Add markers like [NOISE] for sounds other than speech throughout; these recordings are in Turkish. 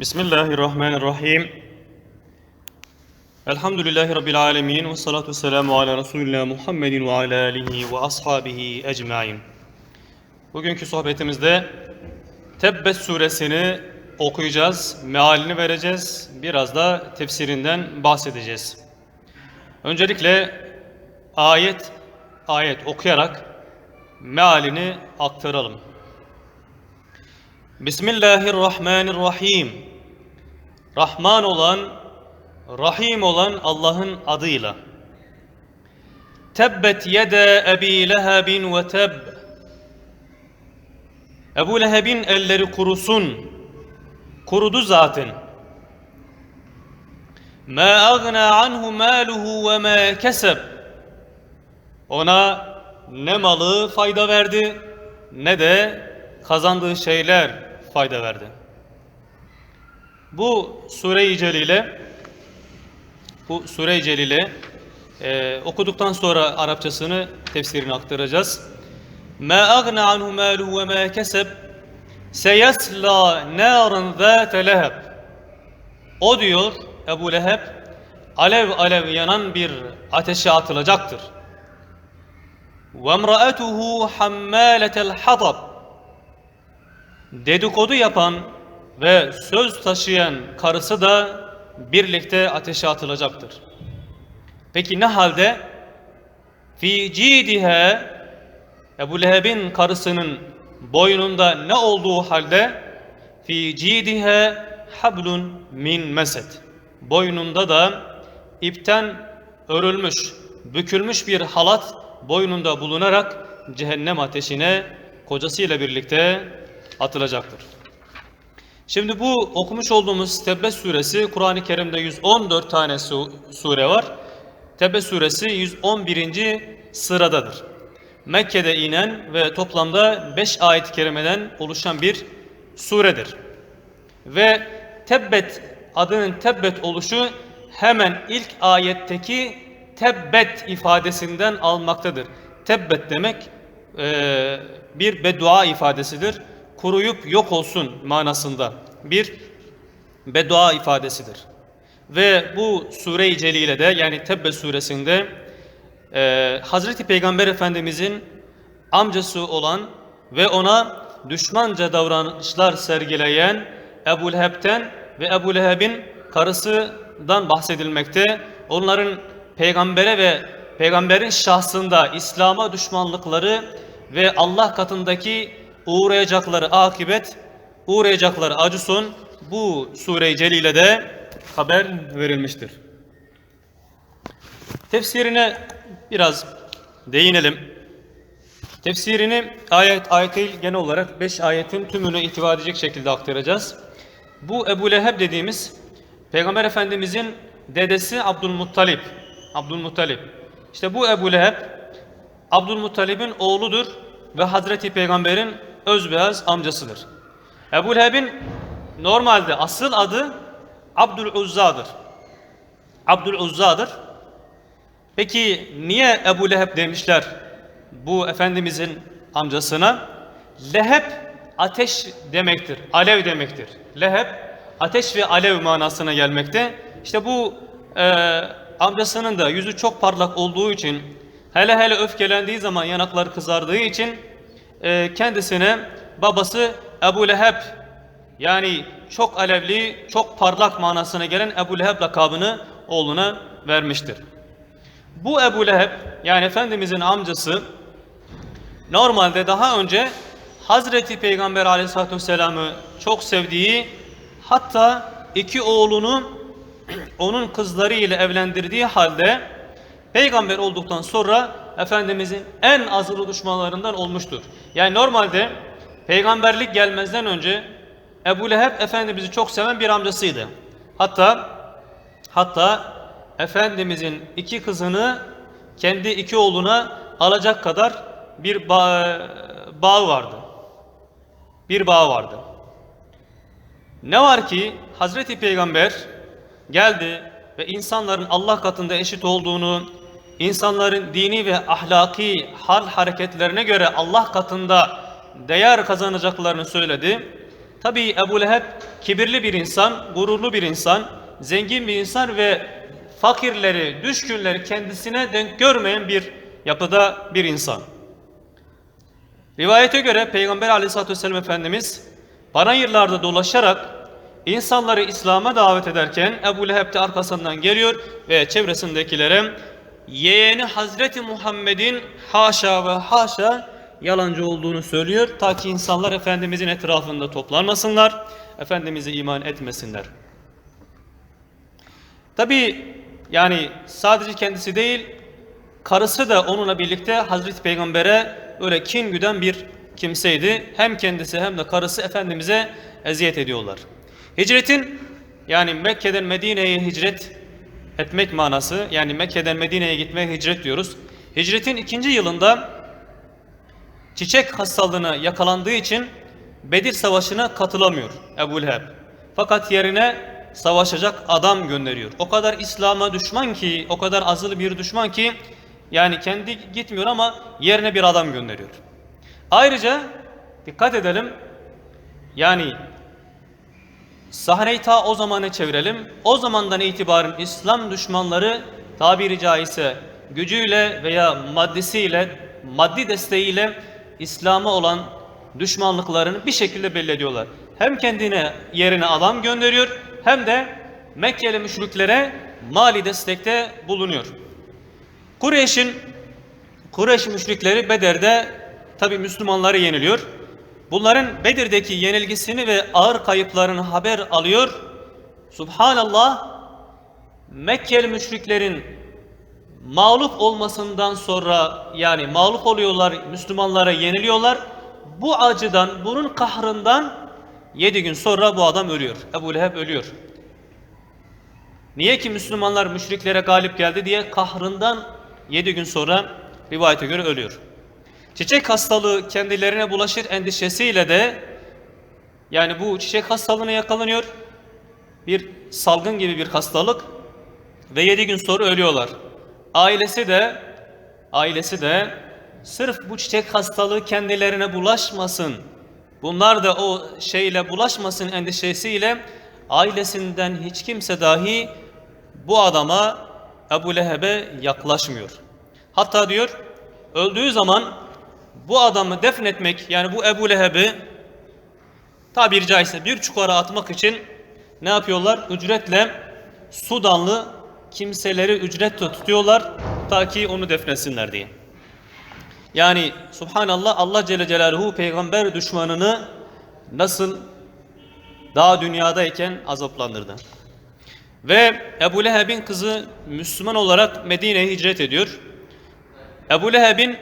Bismillahirrahmanirrahim. Elhamdülillahi Rabbil alemin ve salatu selamu ala Resulina Muhammedin ve ala alihi ve ashabihi ecmain. Bugünkü sohbetimizde Tebbet suresini okuyacağız, mealini vereceğiz, biraz da tefsirinden bahsedeceğiz. Öncelikle ayet ayet okuyarak mealini aktaralım. Bismillahirrahmanirrahim. Rahman olan, Rahim olan Allah'ın adıyla. Tebbet yede Ebi Lehebin ve teb. Ebu Leheb'in elleri kurusun. Kurudu zaten. Ma agna anhu maluhu ve ma keseb. Ona ne malı fayda verdi ne de kazandığı şeyler fayda verdi. Bu sure-i celile bu sure-i celile e, okuduktan sonra Arapçasını tefsirini aktaracağız. Agna anhu maluhu ve ma keseb seyasla naran zâte leheb. O diyor Ebu Leheb alev alev yanan bir ateşe atılacaktır. Ve emraetuhu hammâletel hatab. Dedikodu yapan ve söz taşıyan karısı da birlikte ateşe atılacaktır. Peki ne halde? Fi cidihe Ebu Leheb'in karısının boynunda ne olduğu halde fi cidihe hablun min mesed. Boynunda da ipten örülmüş, bükülmüş bir halat boynunda bulunarak cehennem ateşine kocasıyla birlikte atılacaktır. Şimdi bu okumuş olduğumuz Tebbe suresi Kur'an-ı Kerim'de 114 tane su- sure var. Tebbe suresi 111. sıradadır. Mekke'de inen ve toplamda 5 ayet-i kerimeden oluşan bir suredir. Ve Tebbet adının Tebbet oluşu hemen ilk ayetteki Tebbet ifadesinden almaktadır. Tebbet demek eee, bir beddua ifadesidir. Kuruyup yok olsun manasında bir beddua ifadesidir. Ve bu sure-i celilede yani Tebbe suresinde eee Hazreti Peygamber Efendimizin amcası olan ve ona düşmanca davranışlar sergileyen Ebu Leheb'ten ve Ebu Leheb'in karısından bahsedilmekte. Onların peygambere ve peygamberin şahsında İslam'a düşmanlıkları ve Allah katındaki uğrayacakları akibet, uğrayacakları acı son bu sure-i celilede haber verilmiştir. Tefsirine biraz değinelim. Tefsirini ayet ayet değil genel olarak 5 ayetin tümünü ihtiva edecek şekilde aktaracağız. Bu Ebu Leheb dediğimiz Peygamber Efendimizin dedesi Abdülmuttalip. Abdülmuttalip. İşte bu Ebu Leheb Abdülmuttalip'in oğludur ve Hazreti Peygamber'in özbeyaz amcasıdır. Ebu Leheb'in normalde asıl adı Abdüluzza'dır. Abdüluzza'dır. Peki niye Ebu Leheb demişler bu Efendimizin amcasına? Leheb ateş demektir, alev demektir. Leheb ateş ve alev manasına gelmekte. İşte bu e, amcasının da yüzü çok parlak olduğu için, hele hele öfkelendiği zaman yanakları kızardığı için e, kendisine babası Ebu Leheb yani çok alevli, çok parlak manasına gelen Ebu Leheb lakabını oğluna vermiştir. Bu Ebu Leheb yani Efendimizin amcası normalde daha önce Hazreti Peygamber aleyhissalatü vesselam'ı çok sevdiği hatta iki oğlunu [CLEARS THROAT] onun kızları ile evlendirdiği halde peygamber olduktan sonra Efendimizin en azılı düşmanlarından olmuştur. Yani normalde peygamberlik gelmezden önce Ebu Leheb Efendimiz'i çok seven bir amcasıydı. Hatta hatta Efendimizin iki kızını kendi iki oğluna alacak kadar bir bağ, bağı vardı. Bir bağ vardı. Ne var ki Hazreti Peygamber geldi ve insanların Allah katında eşit olduğunu, insanların dini ve ahlaki hal hareketlerine göre Allah katında değer kazanacaklarını söyledi Tabii Ebu Leheb kibirli bir insan, gururlu bir insan, zengin bir insan ve fakirleri, düşkünleri kendisine denk görmeyen bir yapıda bir insan. Rivayete göre Peygamber aleyhissalatü vesselam Efendimiz Panayırlarda dolaşarak insanları İslam'a davet ederken Ebu Leheb de arkasından geliyor ve çevresindekilere yeğeni Hazreti Muhammed'in haşa ve haşa yalancı olduğunu söylüyor. Ta ki insanlar Efendimizin etrafında toplanmasınlar, Efendimiz'e iman etmesinler. Tabi yani sadece kendisi değil, karısı da onunla birlikte Hazreti Peygamber'e öyle kin güden bir kimseydi. Hem kendisi hem de karısı Efendimiz'e eziyet ediyorlar. Hicretin yani Mekke'den Medine'ye hicret etmek manası yani Mekke'den Medine'ye gitmeye hicret diyoruz. Hicretin ikinci yılında çiçek hastalığına yakalandığı için Bedir Savaşı'na katılamıyor Ebu Leheb. Fakat yerine savaşacak adam gönderiyor. O kadar İslam'a düşman ki, o kadar azılı bir düşman ki yani kendi gitmiyor ama yerine bir adam gönderiyor. Ayrıca dikkat edelim. Yani sahneyi ta o zamana çevirelim. O zamandan itibaren İslam düşmanları tabiri caizse gücüyle veya maddesiyle, maddi desteğiyle İslam'a olan düşmanlıklarını bir şekilde belli ediyorlar. Hem kendine yerine adam gönderiyor hem de Mekkeli müşriklere mali destekte bulunuyor. Kureyş'in Kureyş müşrikleri Bedir'de tabi Müslümanları yeniliyor. Bunların Bedir'deki yenilgisini ve ağır kayıplarını haber alıyor. Subhanallah Mekkeli müşriklerin mağlup olmasından sonra yani mağlup oluyorlar, Müslümanlara yeniliyorlar. Bu acıdan, bunun kahrından yedi gün sonra bu adam ölüyor. Ebu Leheb ölüyor. Niye ki Müslümanlar müşriklere galip geldi diye kahrından yedi gün sonra rivayete göre ölüyor. Çiçek hastalığı kendilerine bulaşır endişesiyle de yani bu çiçek hastalığına yakalanıyor. Bir salgın gibi bir hastalık ve yedi gün sonra ölüyorlar. Ailesi de ailesi de sırf bu çiçek hastalığı kendilerine bulaşmasın. Bunlar da o şeyle bulaşmasın endişesiyle ailesinden hiç kimse dahi bu adama Ebu Leheb'e yaklaşmıyor. Hatta diyor öldüğü zaman bu adamı defnetmek yani bu Ebu Leheb'i tabiri caizse bir çukura atmak için ne yapıyorlar? Ücretle Sudanlı kimseleri ücretle tutuyorlar ta ki onu defnetsinler diye. Yani subhanallah Allah Celle Celaluhu peygamber düşmanını nasıl daha dünyadayken azaplandırdı. Ve Ebu Leheb'in kızı Müslüman olarak Medine'ye hicret ediyor. Ebu Leheb'in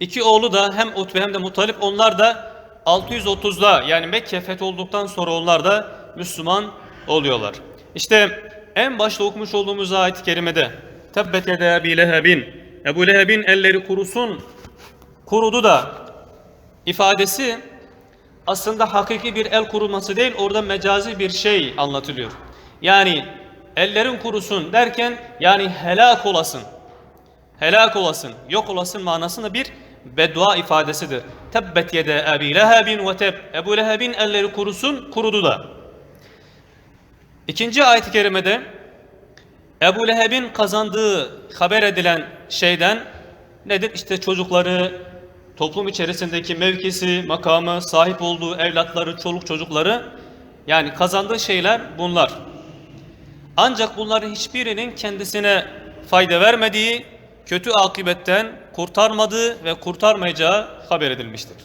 iki oğlu da hem Utbe hem de Mutalip onlar da 630'da yani Mekke fetholduktan sonra onlar da Müslüman oluyorlar. İşte en başta okumuş olduğumuz ayet-i kerimede Tebbet yede Ebi Leheb'in Ebu Leheb'in elleri kurusun kurudu da ifadesi aslında hakiki bir el kuruması değil orada mecazi bir şey anlatılıyor. Yani ellerin kurusun derken yani helak olasın. Helak olasın, yok olasın manasında bir beddua ifadesidir. Tebbet yede Ebi Lehebin ve teb. Ebu Leheb'in elleri kurusun, kurudu da. İkinci ayet-i kerimede Ebu Leheb'in kazandığı haber edilen şeyden nedir? İşte çocukları, toplum içerisindeki mevkisi, makamı, sahip olduğu evlatları, çoluk çocukları yani kazandığı şeyler bunlar. Ancak bunların hiçbirinin kendisine fayda vermediği, kötü akibetten kurtarmadığı ve kurtarmayacağı haber edilmiştir.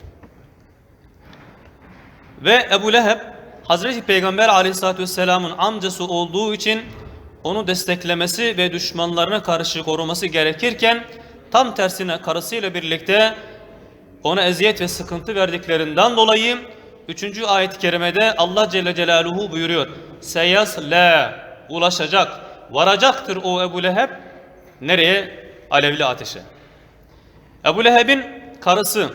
Ve Ebu Leheb Hazreti Peygamber aleyhissalatü vesselamın amcası olduğu için onu desteklemesi ve düşmanlarına karşı koruması gerekirken tam tersine karısıyla birlikte ona eziyet ve sıkıntı verdiklerinden dolayı 3. ayet-i kerimede Allah Celle Celaluhu buyuruyor. Seyas la ulaşacak, varacaktır o Ebu Leheb nereye? Alevli ateşe. Ebu Leheb'in karısı,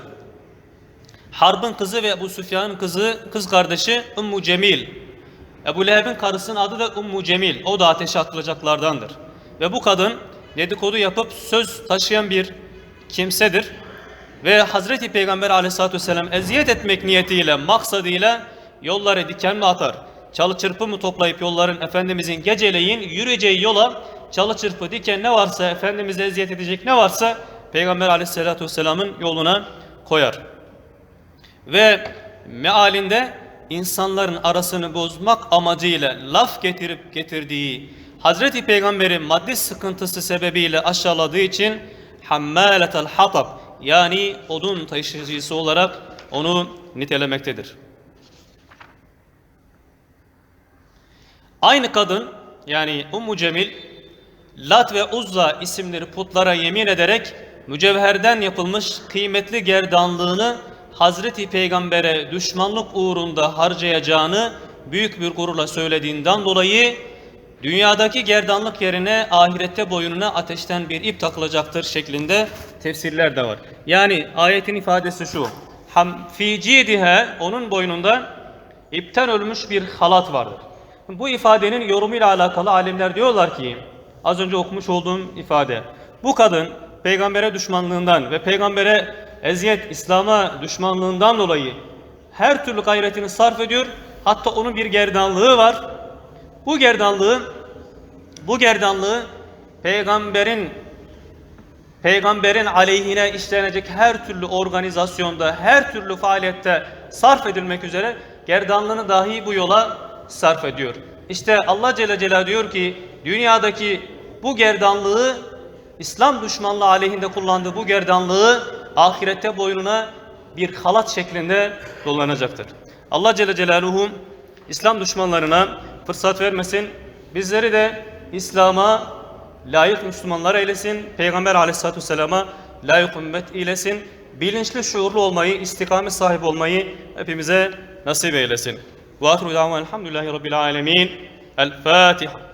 Harb'ın kızı ve Ebu Süfyan'ın kızı, kız kardeşi Ummu Cemil. Ebu Leheb'in karısının adı da Ummu Cemil. O da ateşe atılacaklardandır. Ve bu kadın dedikodu yapıp söz taşıyan bir kimsedir. Ve Hazreti Peygamber aleyhissalatü vesselam eziyet etmek niyetiyle, maksadıyla yolları diken mi atar? Çalı çırpı mı toplayıp yolların Efendimizin geceleyin yürüyeceği yola çalı çırpı diken ne varsa Efendimiz'e eziyet edecek ne varsa Peygamber aleyhissalatü vesselamın yoluna koyar. Ve mealinde insanların arasını bozmak amacıyla laf getirip getirdiği Hazreti Peygamber'in maddi sıkıntısı sebebiyle aşağıladığı için hammaletel hatab yani odun taşıyıcısı olarak onu nitelemektedir. Aynı kadın yani Ummu Cemil Lat ve Uzza isimleri putlara yemin ederek mücevherden yapılmış kıymetli gerdanlığını Hazreti Peygamber'e düşmanlık uğrunda harcayacağını büyük bir gururla söylediğinden dolayı dünyadaki gerdanlık yerine ahirette boynuna ateşten bir ip takılacaktır şeklinde tefsirler de var. Yani ayetin ifadesi şu. Ham fi onun boynunda ipten ölmüş bir halat vardır. Bu ifadenin yorumuyla alakalı alimler diyorlar ki az önce okumuş olduğum ifade bu kadın peygambere düşmanlığından ve peygambere eziyet İslam'a düşmanlığından dolayı her türlü gayretini sarf ediyor. Hatta onun bir gerdanlığı var. Bu gerdanlığı bu gerdanlığı peygamberin peygamberin aleyhine işlenecek her türlü organizasyonda, her türlü faaliyette sarf edilmek üzere gerdanlığını dahi bu yola sarf ediyor. İşte Allah Celle Celaluhu diyor ki dünyadaki bu gerdanlığı İslam düşmanlığı aleyhinde kullandığı bu gerdanlığı ahirette boynuna bir halat şeklinde dolanacaktır. Allah Celle Celaluhu İslam düşmanlarına fırsat vermesin. Bizleri de İslam'a layık Müslümanlar eylesin. Peygamber aleyhissalatü vesselama layık ümmet eylesin. Bilinçli, şuurlu olmayı, istikamet sahibi olmayı hepimize nasip eylesin. Ve ahru davran elhamdülillahi rabbil alemin. El Fatiha.